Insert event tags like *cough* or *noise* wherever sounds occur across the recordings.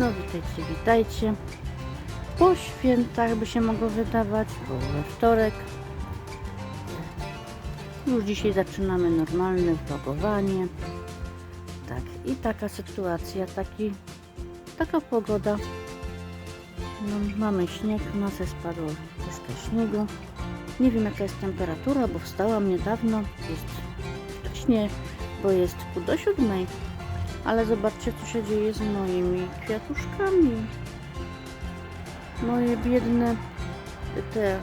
No witajcie, witajcie. Po świętach by się mogło wydawać, bo we wtorek. Już dzisiaj zaczynamy normalne vlogowanie. Tak, i taka sytuacja, taki, taka pogoda. No, mamy śnieg, nocy spadło troszkę śniegu. Nie wiem jaka jest temperatura, bo wstałam niedawno. Jest wcześnie, bo jest do siódmej. Ale zobaczcie, co się dzieje z moimi kwiatuszkami. Moje biedne te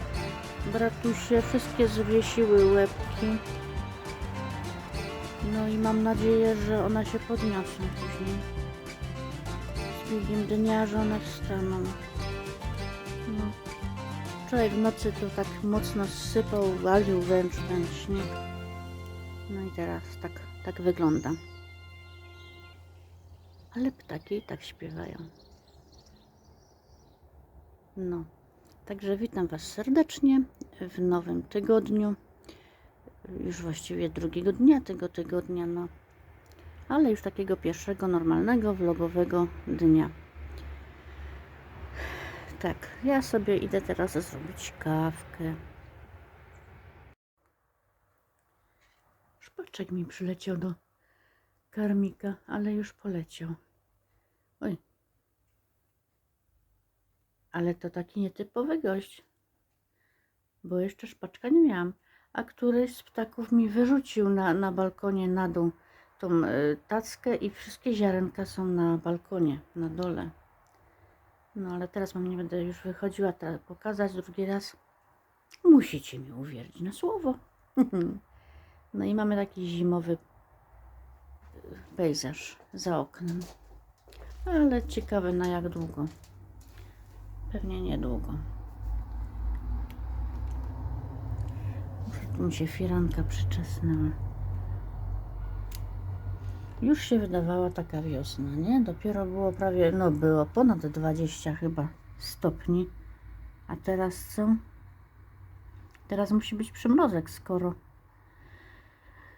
bratusie wszystkie zwiesiły łebki. No i mam nadzieję, że one się podniosą później. Z biegiem dnia, że one wstaną. No. Wczoraj w nocy to tak mocno sypał, walił wręcz ten śnieg. No i teraz tak, tak wygląda. Ale ptaki i tak śpiewają. No, także witam Was serdecznie w nowym tygodniu. Już właściwie drugiego dnia tego tygodnia, no. Ale już takiego pierwszego normalnego, vlogowego dnia. Tak, ja sobie idę teraz zrobić kawkę. Szpaczek mi przyleciał do karmika, ale już poleciał. Oj. Ale to taki nietypowy gość. Bo jeszcze szpaczka nie miałam. A któryś z ptaków mi wyrzucił na, na balkonie na dół tą y, tackę i wszystkie ziarenka są na balkonie, na dole. No ale teraz wam nie będę już wychodziła ta, pokazać drugi raz. Musicie mi uwierzyć na słowo. *laughs* no i mamy taki zimowy pejzaż za oknem. Ale ciekawe na jak długo. Pewnie niedługo. Muszę tu mi się firanka przyczesnęła. Już się wydawała taka wiosna, nie? Dopiero było prawie, no było ponad 20 chyba stopni. A teraz co? Teraz musi być przymrozek, skoro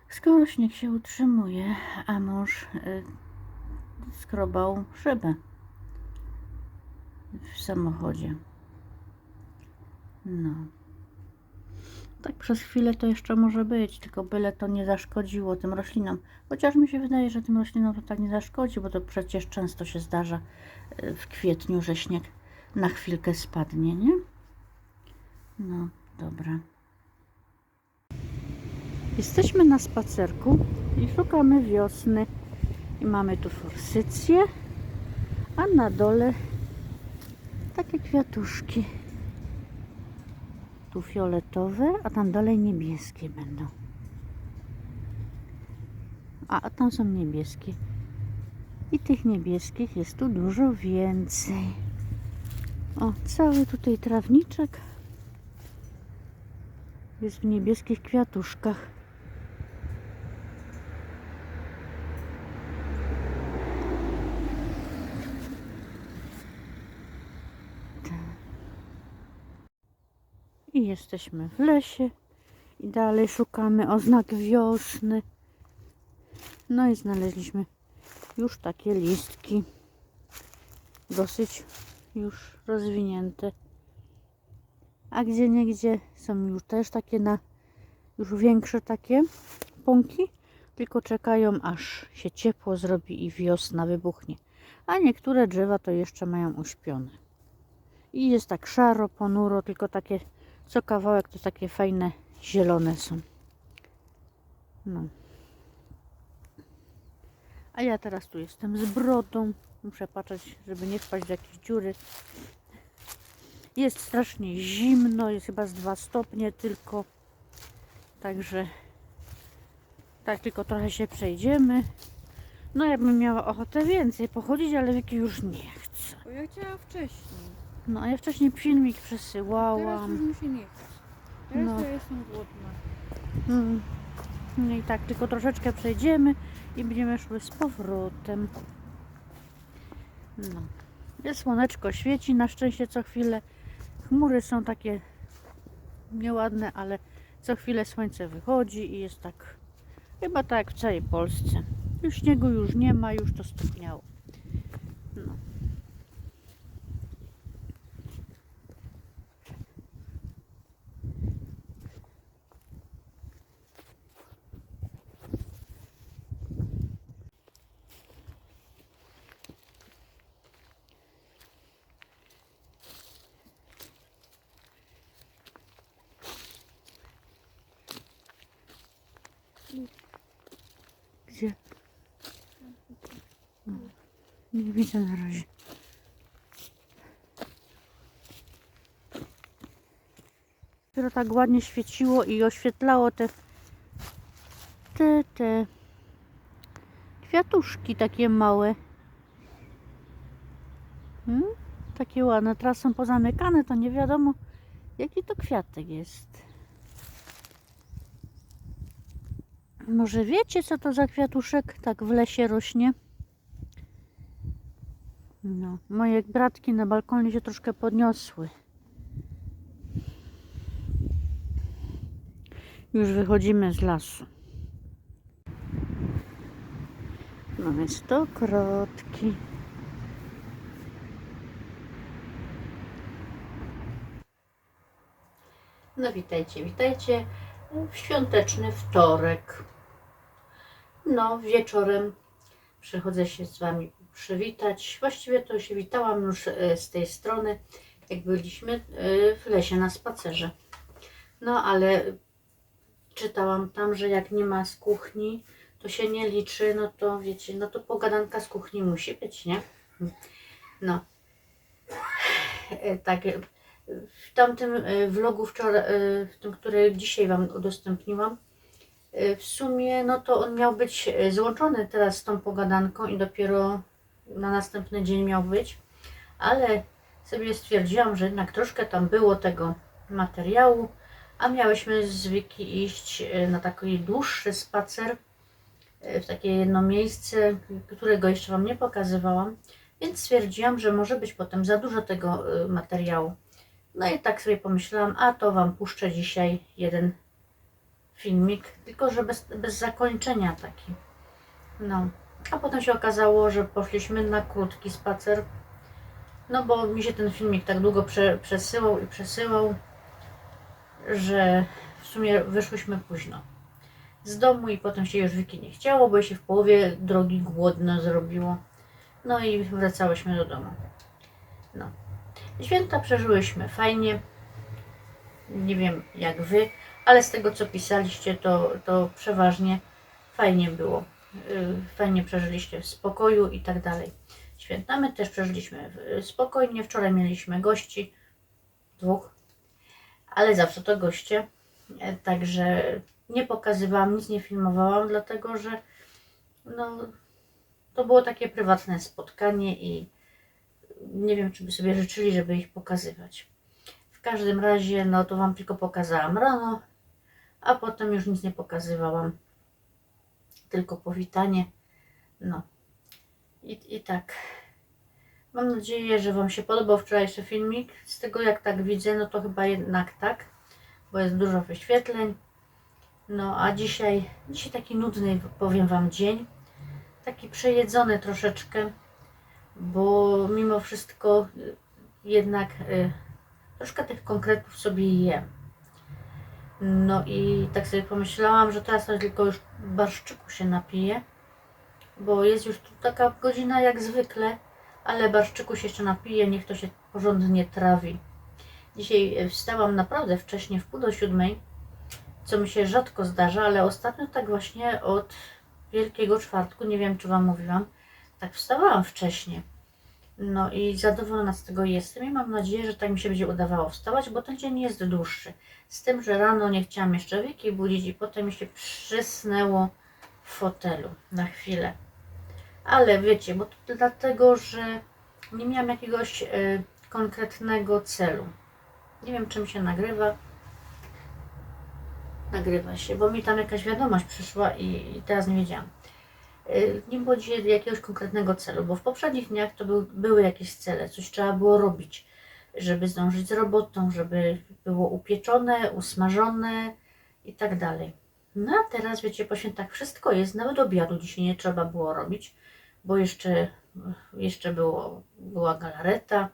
skoro śnieg się utrzymuje, a mąż y, skrobał szybę w samochodzie. No. Tak przez chwilę to jeszcze może być, tylko byle to nie zaszkodziło tym roślinom. Chociaż mi się wydaje, że tym roślinom to tak nie zaszkodzi, bo to przecież często się zdarza y, w kwietniu, że śnieg na chwilkę spadnie, nie? No, dobra. Jesteśmy na spacerku i szukamy wiosny. I mamy tu forsycję, a na dole takie kwiatuszki. Tu fioletowe, a tam dalej niebieskie będą. A, a tam są niebieskie. I tych niebieskich jest tu dużo więcej. O, cały tutaj trawniczek jest w niebieskich kwiatuszkach. Jesteśmy w lesie i dalej szukamy oznak wiosny. No i znaleźliśmy już takie listki. Dosyć już rozwinięte. A gdzie niegdzie są już też takie na już większe takie pąki, tylko czekają aż się ciepło zrobi i wiosna wybuchnie. A niektóre drzewa to jeszcze mają uśpione. I jest tak szaro, ponuro, tylko takie co kawałek to takie fajne zielone są. No. A ja teraz tu jestem z brodą. Muszę patrzeć, żeby nie wpaść w jakieś dziury. Jest strasznie zimno, jest chyba z 2 stopnie tylko. Także tak tylko trochę się przejdziemy. No ja bym miała ochotę więcej pochodzić, ale Wiki już nie chce. Bo ja chciałam wcześniej. No a ja wcześniej filmik Teraz przesyłałam. już mi się nie chce. Teraz No. to ja jestem głodna. Mm. No i tak, tylko troszeczkę przejdziemy i będziemy szły z powrotem. No. Jest słoneczko świeci, na szczęście co chwilę. Chmury są takie nieładne, ale co chwilę słońce wychodzi i jest tak, chyba tak jak w całej Polsce. Już śniegu już nie ma, już to stopniało. Nie widzę na razie. Dopiero tak ładnie świeciło i oświetlało te, te, te kwiatuszki takie małe. Hmm? Takie ładne. Teraz są pozamykane, to nie wiadomo jaki to kwiatek jest. Może wiecie, co to za kwiatuszek tak w lesie rośnie? No, moje bratki na balkonie się troszkę podniosły. Już wychodzimy z lasu. Mamy stokrotki. No witajcie, witajcie w świąteczny wtorek. No, wieczorem przychodzę się z Wami przywitać. Właściwie to się witałam już e, z tej strony, jak byliśmy e, w lesie na spacerze. No, ale czytałam tam, że jak nie ma z kuchni, to się nie liczy, no to wiecie, no to pogadanka z kuchni musi być, nie? No. E, Tak, w tamtym vlogu wczoraj, w tym, który dzisiaj Wam udostępniłam, w sumie no to on miał być e, złączony teraz z tą pogadanką i dopiero na następny dzień miał być, ale sobie stwierdziłam, że jednak troszkę tam było tego materiału, a miałyśmy z iść e, na taki dłuższy spacer w takie jedno miejsce, którego jeszcze Wam nie pokazywałam, więc stwierdziłam, że może być potem za dużo tego materiału. No i tak sobie pomyślałam, a to Wam puszczę dzisiaj jeden filmik, tylko że bez, bez zakończenia taki. No, a potem się okazało, że poszliśmy na krótki spacer, no bo mi się ten filmik tak długo prze, przesyłał i przesyłał, że w sumie wyszłyśmy późno z domu i potem się już Wiki nie chciało, bo się w połowie drogi głodno zrobiło. No i wracałyśmy do domu. No. Święta przeżyłyśmy fajnie. Nie wiem jak wy, ale z tego co pisaliście, to, to przeważnie fajnie było. Yy, Fajnie przeżyliście w spokoju i tak dalej. Święta my też przeżyliśmy w- spokojnie. Wczoraj mieliśmy gości, dwóch, ale zawsze to goście. E, Także nie pokazywałam, nic nie filmowałam, dlatego że no, to było takie prywatne spotkanie i nie wiem, czy by sobie życzyli, żeby ich pokazywać. W każdym razie, no to Wam tylko pokazałam rano, a potem już nic nie pokazywałam. Tylko powitanie. No. I, i tak. Mam nadzieję, że Wam się podobał wczorajszy filmik. Z tego jak tak widzę, no to chyba jednak tak, bo jest dużo wyświetleń. No a dzisiaj, dzisiaj taki nudny, powiem Wam, dzień. Taki przejedzony troszeczkę bo mimo wszystko y, jednak y, troszkę tych konkretów sobie jem. No i tak sobie pomyślałam, że teraz tylko już barszczyku się napiję, bo jest już tu taka godzina jak zwykle, ale barszczyku się jeszcze napiję, niech to się porządnie trawi. Dzisiaj wstałam naprawdę wcześnie, w pół do siódmej, co mi się rzadko zdarza, ale ostatnio tak właśnie od Wielkiego Czwartku, nie wiem czy Wam mówiłam, tak wstawałam wcześnie. No i zadowolona z tego jestem i mam nadzieję, że tak mi się będzie udawało wstawać, bo ten dzień jest dłuższy. Z tym, że rano nie chciałam jeszcze Wiki budzić i potem mi się przysnęło w fotelu na chwilę. Ale wiecie, bo to dlatego, że nie miałam jakiegoś e, konkretnego celu. Nie wiem, czym się nagrywa. Nagrywa się, bo mi tam jakaś wiadomość przyszła i, i teraz nie wiedziałam y, nie było dzisiaj jakiegoś konkretnego celu, bo w poprzednich dniach to był, były jakieś cele, coś trzeba było robić, żeby zdążyć z robotą, żeby było upieczone, usmażone i tak dalej. No a teraz, wiecie, po świętach wszystko jest, nawet obiadu dzisiaj nie trzeba było robić, bo jeszcze, jeszcze było, była galareta.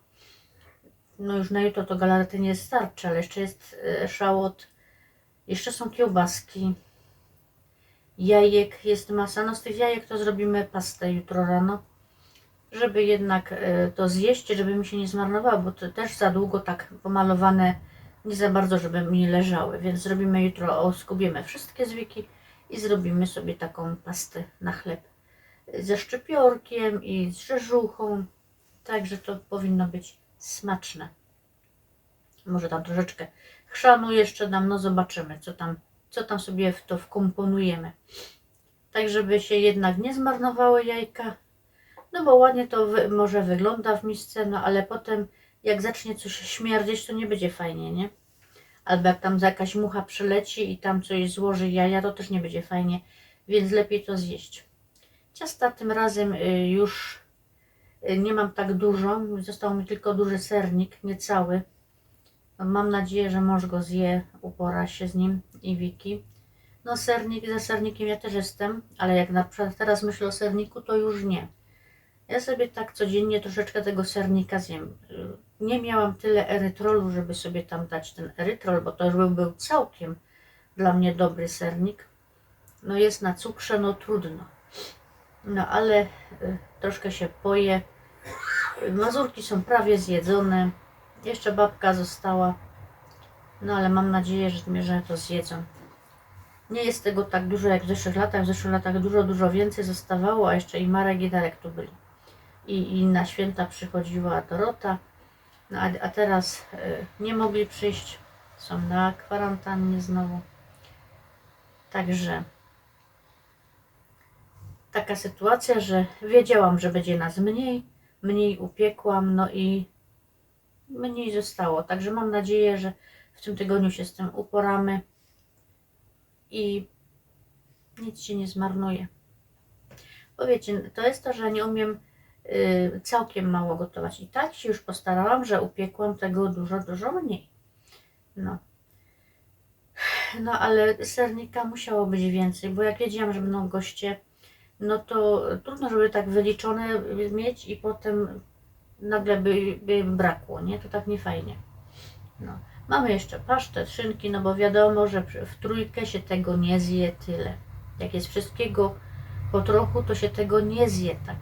No już na jutro to galarety nie starczy, ale jeszcze jest e, szałot, jeszcze są kiełbaski, jajek jest masa. No z tych jajek to zrobimy pastę jutro rano, żeby jednak e, to zjeść, żeby mi się nie zmarnowało, bo to też za długo tak pomalowane, nie za bardzo, żeby mi leżały. Więc zrobimy jutro, oskubiemy wszystkie zwiki i zrobimy sobie taką pastę na chleb ze szczypiorkiem i z rzeżuchą. Także to powinno być smaczne. Może tam troszeczkę chrzanu jeszcze dam, no zobaczymy, co tam, co tam sobie w to wkomponujemy. Tak, żeby się jednak nie zmarnowały jajka. No bo ładnie to wy, może wygląda w misce, no ale potem jak zacznie coś śmierdzieć, to nie będzie fajnie, nie? Albo jak tam jakaś mucha przyleci i tam coś złoży jaja, to też nie będzie fajnie, więc lepiej to zjeść. Ciasta tym razem y, już y, nie mam tak dużo, został mi tylko duży sernik, niecały. Mam nadzieję, że mąż go zje, upora się z nim i Wiki. No sernik, za sernikiem ja też jestem, ale jak na przykład teraz myślę o serniku, to już nie. Ja sobie tak codziennie troszeczkę tego sernika zjem. Y, Nie miałam tyle erytrolu, żeby sobie tam dać ten erytrol, bo to już był, był całkiem dla mnie dobry sernik. No jest na cukrze, no trudno. No ale y, troszkę się poje. Y, Mazurki są prawie zjedzone. Jeszcze babka została. No ale mam nadzieję, że, że to zjedzą. Nie jest tego tak dużo jak w zeszłych latach. W zeszłych latach dużo, dużo więcej zostawało, a jeszcze i Marek i Darek tu byli. I, i na święta przychodziła Dorota. No, a, a teraz y, nie mogli przyjść. Są na kwarantannie znowu. Także taka sytuacja, że wiedziałam, że będzie nas mniej, mniej upiekłam, no i mniej zostało. Także mam nadzieję, że tym tygodniu się z tym uporamy i nic się nie zmarnuje. Bo wiecie, to jest to, że nie umiem y, całkiem mało gotować. I tak się już postarałam, że upiekłam tego dużo, dużo mniej. No. No ale sernika musiało być więcej, bo jak wiedziałam, że będą goście, no to trudno, żeby tak wyliczone mieć i potem nagle by, by brakło, nie? To tak nie fajnie. No. Mamy jeszcze pasztet, szynki, no bo wiadomo, że w trójkę się tego nie zje tyle. Jak jest wszystkiego po trochu, to się tego nie zje tak.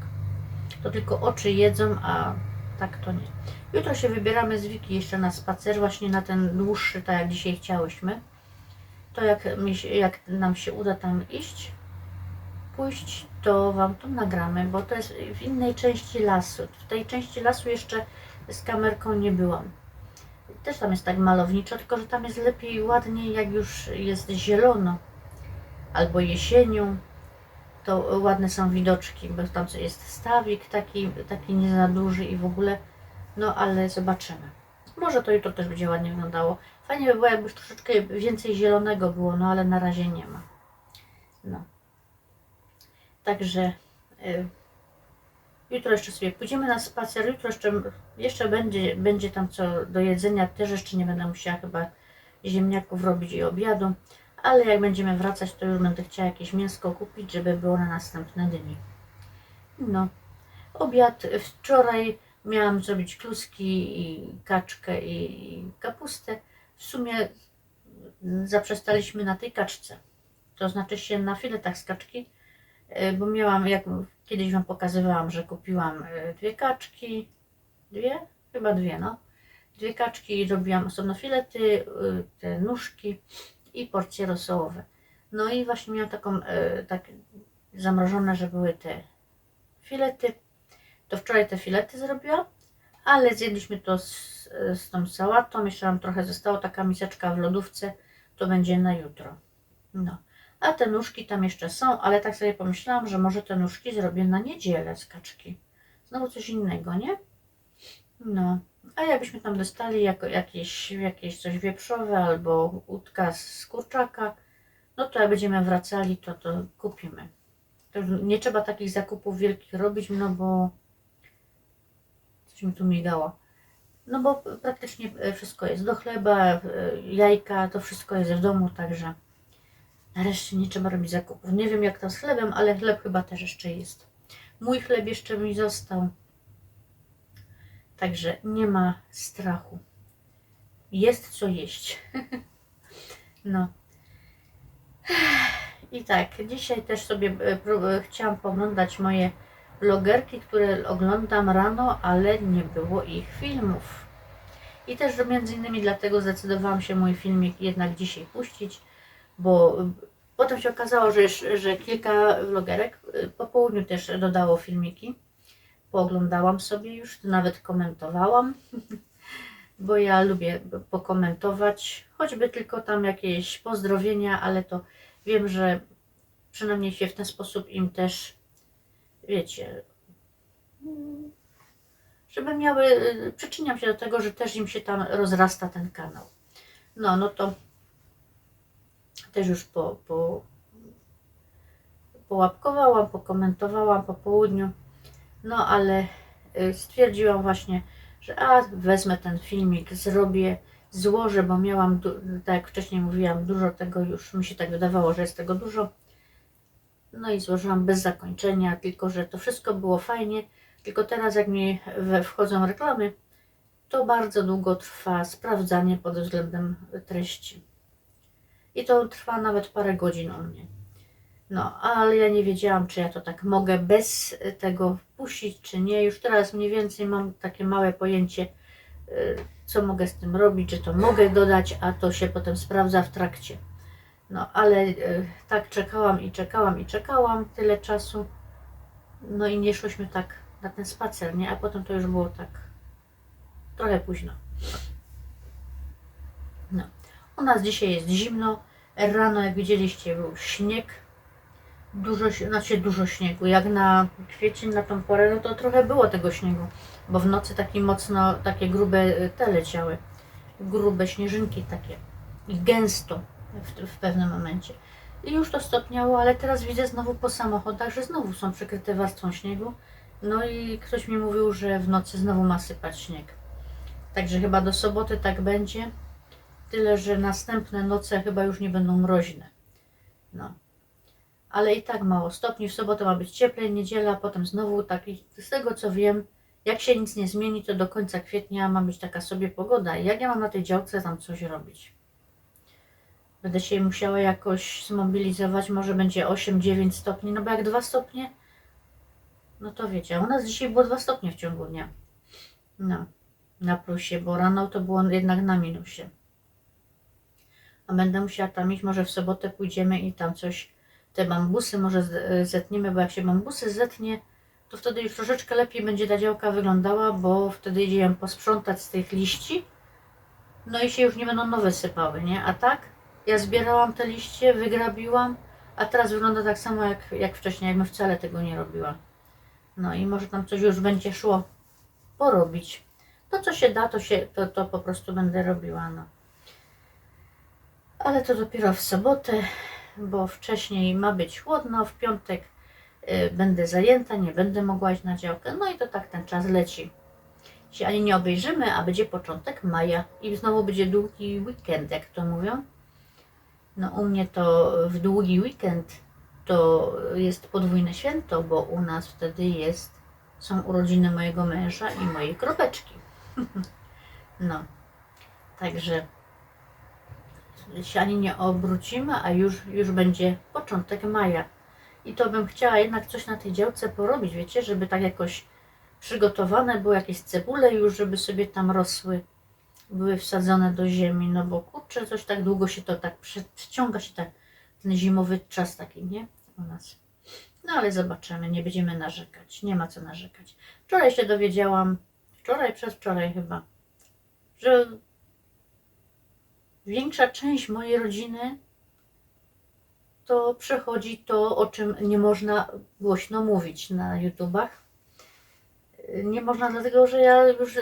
To tylko oczy jedzą, a tak to nie. Jutro się wybieramy z Wiki jeszcze na spacer, właśnie na ten dłuższy, tak jak dzisiaj chciałyśmy. To jak, jak nam się uda tam iść, pójść, to Wam to nagramy, bo to jest w innej części lasu. W tej części lasu jeszcze z kamerką nie byłam. Też tam jest tak malowniczo, tylko że tam jest lepiej, ładniej, jak już jest zielono. Albo jesienią, to ładne są widoczki, bo tam jest stawik taki, taki nie za duży i w ogóle, no ale zobaczymy. Może to jutro też będzie ładnie wyglądało. Fajnie by było, jakby troszeczkę więcej zielonego było, no ale na razie nie ma. No. Także y, jutro jeszcze sobie pójdziemy na spacer. Jutro jeszcze, jeszcze będzie, będzie tam co do jedzenia. Też jeszcze nie będę musiała chyba ziemniaków robić i obiadu. Ale jak będziemy wracać, to już będę chciała jakieś mięsko kupić, żeby było na następne dni. No. Obiad wczoraj miałam zrobić kluski i kaczkę i kapustę. W sumie zaprzestaliśmy na tej kaczce. To znaczy się na filetach z kaczki, bo miałam, jak kiedyś Wam pokazywałam, że kupiłam y, dwie kaczki, dwie? Chyba dwie, no. Dwie kaczki robiłam osobno filety, y, te nóżki i porcje rosołowe. No i właśnie miałam taką, tak zamrożone, że były te filety. To wczoraj te filety zrobiłam, ale zjedliśmy to z, z tą sałatą. Jeszcze nam trochę zostało, taka miseczka w lodówce, to będzie na jutro. No. A te nóżki tam jeszcze są, ale tak sobie pomyślałam, że może te nóżki zrobię na niedzielę z kaczki. Znowu coś innego, nie? No. A jakbyśmy tam dostali jako, jakieś, jakieś coś wieprzowe albo łódka z kurczaka, no to jak będziemy wracali, to to kupimy. To nie trzeba takich zakupów wielkich robić, no bo coś mi tu migało. No bo praktycznie wszystko jest do chleba, e, jajka, to wszystko jest w domu, także nareszcie nie trzeba robić zakupów. Nie wiem jak to z chlebem, ale chleb chyba też jeszcze jest. Mój chleb jeszcze mi został. Także nie ma strachu. Jest co jeść. *laughs* no. I tak, dzisiaj też sobie e, pró- chciałam poglądać moje vlogerki, które oglądam rano, ale nie było ich filmów. I też między innymi dlatego zdecydowałam się mój filmik jednak dzisiaj puścić, bo Potem się okazało, że, że kilka vlogerek y, po południu też dodało filmiki. Pooglądałam sobie już, nawet komentowałam, *laughs* bo ja lubię pokomentować, choćby tylko tam jakieś pozdrowienia, ale to wiem, że przynajmniej się w ten sposób im też, wiecie, żeby miały, y, przyczyniam się do tego, że też im się tam rozrasta ten kanał. No, no to też już po, po, połapkowałam, pokomentowałam po południu, no ale y, stwierdziłam właśnie, że a wezmę ten filmik, zrobię, złożę, bo miałam, tak jak wcześniej mówiłam, dużo tego już, mi się tak wydawało, że jest tego dużo. No i złożyłam bez zakończenia, tylko że to wszystko było fajnie, tylko teraz jak mi wchodzą reklamy, to bardzo długo trwa sprawdzanie pod względem treści. I to trwa nawet parę godzin u mnie. No, ale ja nie wiedziałam, czy ja to tak mogę bez tego puścić, czy nie. Już teraz mniej więcej mam takie małe pojęcie, y, co mogę z tym robić, czy to mogę dodać, a to się potem sprawdza w trakcie. No, ale y, tak czekałam i czekałam i czekałam tyle czasu. No i nie szłyśmy tak na ten spacer, nie? A potem to już było tak trochę późno. No. U nas dzisiaj jest zimno. Rano, jak widzieliście, był śnieg. Dużo, znaczy dużo śniegu. Jak na kwiecień, na tą porę, no to trochę było tego śniegu. Bo w nocy taki mocno, takie grube y, te leciały. Grube śnieżynki takie. I gęsto w, w pewnym momencie. I już to stopniało, ale teraz widzę znowu po samochodach, że znowu są przykryte warstwą śniegu. No i ktoś mi mówił, że w nocy znowu ma sypać śnieg. Także chyba do soboty tak będzie. Tyle, że następne noce chyba już nie będą mroźne. No. Ale i tak mało stopni. W sobotę ma być cieplej, niedziela, potem znowu tak. i Z tego co wiem, jak się nic nie zmieni, to do końca kwietnia ma być taka sobie pogoda. Jak ja mam na tej działce tam coś robić? Będę się musiała jakoś zmobilizować, może będzie 8-9 stopni, no bo jak 2 stopnie, no to wiecie, u nas dzisiaj było 2 stopnie w ciągu dnia. No, na plusie, bo rano to było jednak na minusie. A będę musiała tam iść, może w sobotę pójdziemy i tam coś, te bambusy może z- zetniemy, bo jak się bambusy zetnie, to wtedy już troszeczkę lepiej będzie ta działka wyglądała, bo wtedy idzie ją posprzątać z tych liści, no i się już nie będą nowe sypały, nie? A tak, ja zbierałam te liście, wygrabiłam, a teraz wygląda tak samo jak, jak wcześniej, jakbym wcale tego nie robiła. No i może tam coś już będzie szło porobić. To co się da, to, się, to, to po prostu będę robiła, no. Ale to dopiero w sobotę, bo wcześniej ma być chłodno, w piątek y, będę zajęta, nie będę mogła iść na działkę, no i to tak ten czas leci. Się ani nie obejrzymy, a będzie początek maja i znowu będzie długi weekend, jak to mówią. No u mnie to w długi weekend to jest podwójne święto, bo u nas wtedy jest, są urodziny mojego męża i mojej kropeczki. *laughs* No, także się ani nie obrócimy, a już, już będzie początek maja. I to bym chciała jednak coś na tej działce porobić, wiecie, żeby tak jakoś przygotowane było jakieś cebule już, żeby sobie tam rosły, były wsadzone do ziemi, no bo kurczę, coś tak długo się to tak przy- przyciąga się ten zimowy czas taki, nie? U nas. No ale zobaczymy, nie będziemy narzekać, nie ma co narzekać. Wczoraj się dowiedziałam, wczoraj, przedwczoraj chyba, że większa część mojej rodziny to przechodzi to, o czym nie można głośno mówić na YouTubach. Nie można, dlatego że ja już e,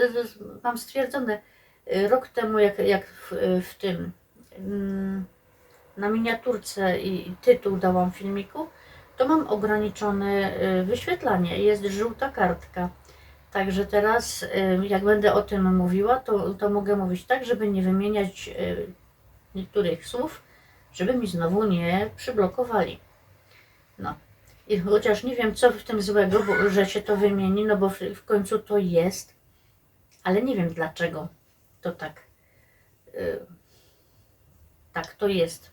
mam stwierdzone e, rok temu, jak, jak w, e, w tym mm, na miniaturce i tytuł dałam filmiku, to mam ograniczone wyświetlanie. Jest żółta kartka. Także teraz, e, jak będę o tym mówiła, to, to mogę mówić tak, żeby nie wymieniać e, niektórych słów, żeby mi znowu nie przyblokowali. No. I chociaż nie wiem, co w tym złego, bo, że się to wymieni, no bo w, w końcu to jest, ale nie wiem dlaczego to tak. y, tak to jest.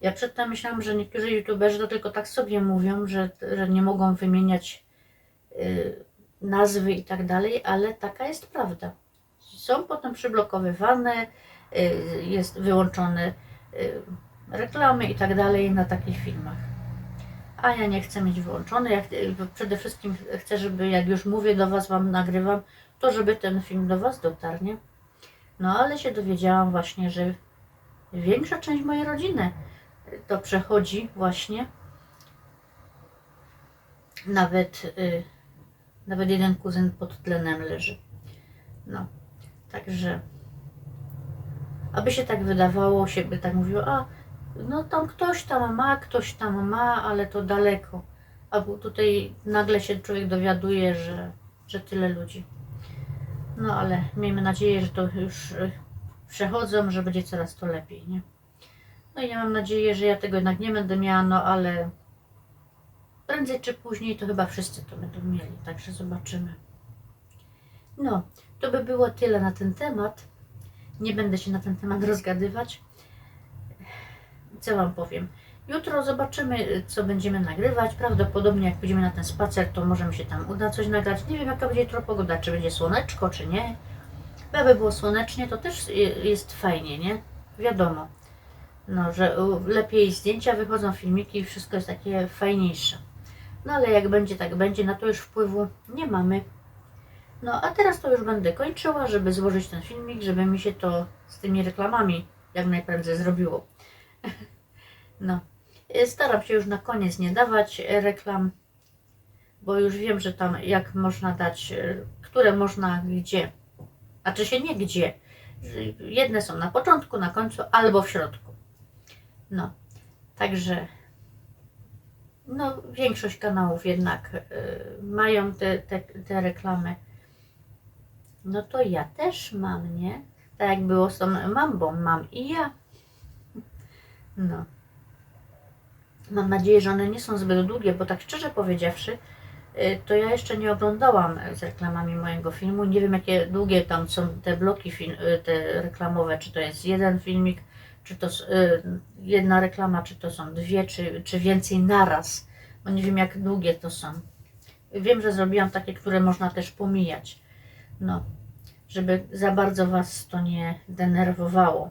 Ja przedtem myślałam, że niektórzy youtuberzy to tylko tak sobie mówią, że, że nie mogą wymieniać y, nazwy i tak dalej, ale taka jest prawda. Są potem przyblokowywane, y, jest wyłączone y, reklamy i tak dalej na takich filmach. A ja nie chcę mieć wyłączone. Ja ch- przede wszystkim chcę, żeby jak już mówię do Was, Wam nagrywam, to żeby ten film do Was dotarł, nie? No ale się dowiedziałam właśnie, że większa część mojej rodziny to przechodzi właśnie. Nawet, y, nawet jeden kuzyn pod tlenem leży. No, także aby się tak wydawało, się by tak mówiło, a no tam ktoś tam ma, ktoś tam ma, ale to daleko. A tutaj nagle się człowiek dowiaduje, że, że tyle ludzi. No ale miejmy nadzieję, że to już y, przechodzą, że będzie coraz to lepiej, nie? No i ja mam nadzieję, że ja tego jednak nie będę miała, no ale prędzej czy później to chyba wszyscy to będą mieli, także zobaczymy. No, to by było tyle na ten temat. Nie będę się na ten temat *laughs* rozgadywać. Co Wam powiem? Jutro zobaczymy, co będziemy nagrywać. Prawdopodobnie, jak pójdziemy na ten spacer, to może mi się tam uda coś nagrać. Nie wiem, jaka będzie jutro pogoda, czy będzie słoneczko, czy nie. Jakby było słonecznie, to też jest fajnie, nie? Wiadomo. No, że lepiej zdjęcia wychodzą, filmiki i wszystko jest takie fajniejsze. No ale jak będzie, tak będzie, na to już wpływu nie mamy. No a teraz to już będę kończyła, żeby złożyć ten filmik, żeby mi się to z tymi reklamami jak najprędzej zrobiło. *laughs* No, Y, staram się już na koniec nie dawać e, reklam, bo już wiem, że tam jak można dać, e, które można gdzie. A czy się nie gdzie. Y, Jedne są na początku, na końcu albo w środku. No, także no, większość kanałów jednak y, mają te, te, te reklamy. No to ja też mam, nie? Tak jak było z tą mambą, mam i ja. No. Mam nadzieję, że one nie są zbyt długie, bo tak szczerze powiedziawszy, y, to ja jeszcze nie oglądałam z reklamami mojego filmu. Nie wiem, jakie długie tam są te bloki film, y, te reklamowe, czy to jest jeden filmik, czy to y, jedna reklama, czy to są dwie, czy, czy więcej naraz, bo nie wiem, jak długie to są. Wiem, że zrobiłam takie, które można też pomijać. No, żeby za bardzo Was to nie denerwowało.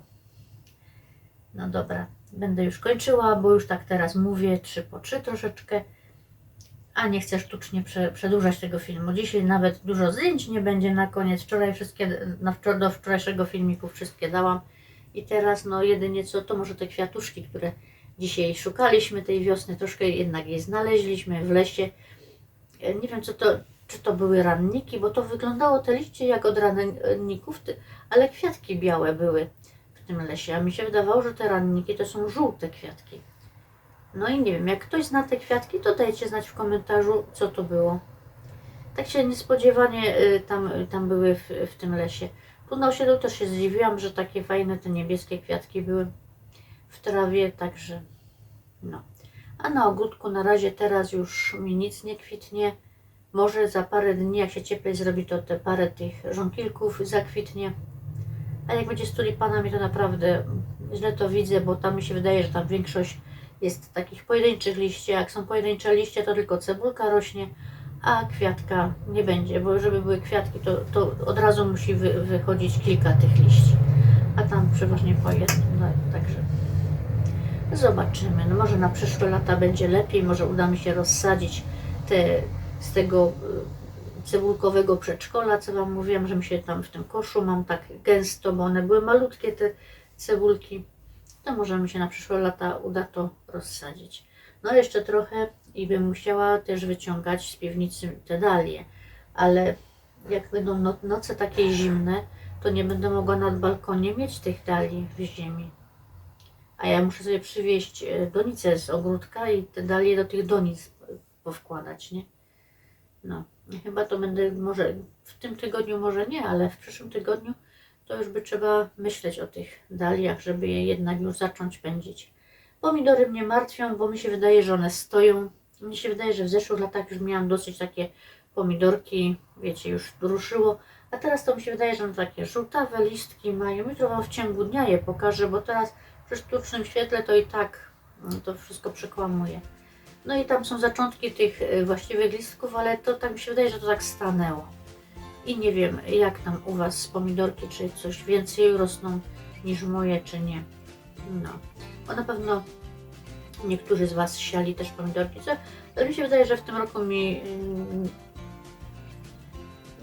No dobra, będę już kończyła, bo już tak teraz mówię trzy po trzy troszeczkę, a nie chcę sztucznie prze, przedłużać tego filmu. Dzisiaj nawet dużo zdjęć nie będzie na koniec. Wczoraj wszystkie, na do wczorajszego filmiku wszystkie dałam i teraz no jedynie co, to może te kwiatuszki, które dzisiaj szukaliśmy tej wiosny, troszkę jednak je znaleźliśmy w lesie. E, Nie wiem co to, czy to były ranniki, bo to wyglądało te liście jak od ranników, ale kwiatki białe były w tym lesie, a mi się wydawało, że te ranniki to są żółte kwiatki. No i nie wiem, jak ktoś zna te kwiatki, to dajcie znać w komentarzu, co to było. Tak się niespodziewanie y, tam, tam były w, w tym lesie. Tu na osiedlu też się zdziwiłam, że takie fajne te niebieskie kwiatki były w trawie, także no. A na ogródku na razie teraz już mi nic nie kwitnie. Może za parę dni, jak się cieplej zrobi, to te parę tych żonkilków zakwitnie. A jak będzie z tulipanami, to naprawdę źle to widzę, bo tam mi się wydaje, że tam większość jest takich pojedynczych liści. Jak są pojedyncze liście, to tylko cebulka rośnie, a kwiatka nie będzie, bo żeby były kwiatki, to, to od razu musi wy, wychodzić kilka tych liści. A tam przeważnie po jednym, no, także zobaczymy. No może na przyszłe lata będzie lepiej, może uda mi się rozsadzić te z tego y, cebulkowego przedszkola, co Wam mówiłam, że mi się tam w tym koszu mam tak gęsto, bo one były malutkie te cebulki, to może mi się na przyszłe lata uda to rozsadzić. No jeszcze trochę i bym musiała też wyciągać z piwnicy te dalie, ale jak będą no, noce takie zimne, to nie będę mogła nad balkonie mieć tych dali w ziemi. A ja muszę sobie przywieźć e, donicę z ogródka i te dalie do tych donic powkładać, nie? No, chyba to będę może w tym tygodniu może nie, ale w przyszłym tygodniu to już by trzeba myśleć o tych daliach, żeby je jednak już zacząć pędzić. Pomidory mnie martwią, bo mi się wydaje, że one stoją. Mi się wydaje, że w zeszłych latach już miałam dosyć takie pomidorki, wiecie, już ruszyło. A teraz to mi się wydaje, że one takie żółtawe listki mają. Jutro Wam w ciągu dnia je pokażę, bo teraz przy sztucznym świetle to i tak mm, to wszystko przekłamuje. No i tam są zaczątki tych y, właściwych listków, ale to tak mi się wydaje, że to tak stanęło. I nie wiem, jak tam u Was pomidorki, czy coś więcej rosną niż moje, czy nie. No, bo na pewno niektórzy z Was siali też pomidorki, co mi się wydaje, że w tym roku mi mm,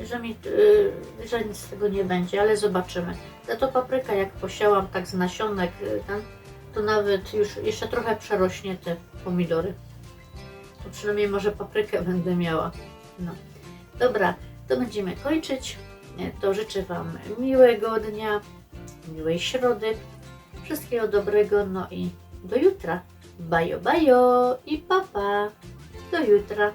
że mi y, że nic z tego nie będzie, ale zobaczymy. Za to papryka jak posiałam tak z nasionek, y, ten, to nawet już jeszcze trochę przerośnie te pomidory. To przynajmniej może paprykę *laughs* będę miała. No. Dobra, to będziemy kończyć. E, To życzę Wam miłego dnia, miłej środy, wszystkiego dobrego, no i do jutra. Bajo, bajo i papa. Do jutra.